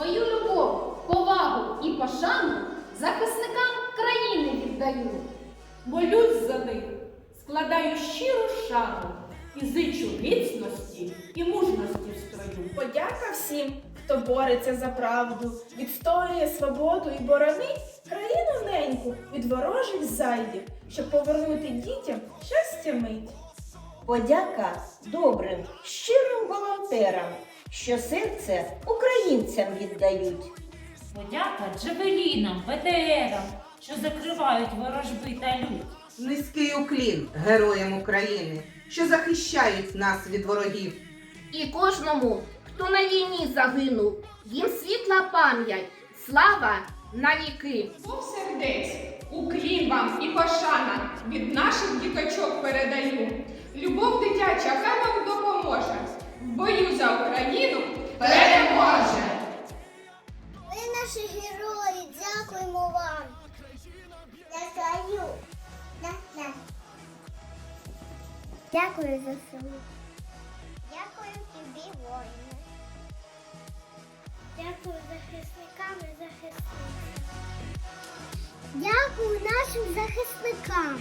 свою любов, повагу і пошану захисникам країни віддаю. Молюсь за них, складаю щиру шану і зичу міцності і мужності в строю. Подяка всім, хто бореться за правду, відстоює свободу і боронить країну неньку від ворожих зайдів, щоб повернути дітям щастя мить. Подяка добрим, щирим волонтерам що серце українцям віддають. Подяка джавелінам, БТРам, що закривають ворожби та лють. Низький уклін героям України, що захищають нас від ворогів. І кожному, хто на війні загинув, їм світла пам'ять, слава навіки. Бог сердець, уклін вам і пошана від наших діточок передаю. Любов дитяча, хай вам допоможе. Бою за Україну переможе! Ви наші герої, дякуємо вам. Дякую. Дякую за село. Дякую тобі, воїне. Дякую захисникам і захисницям. Дякую нашим захисникам.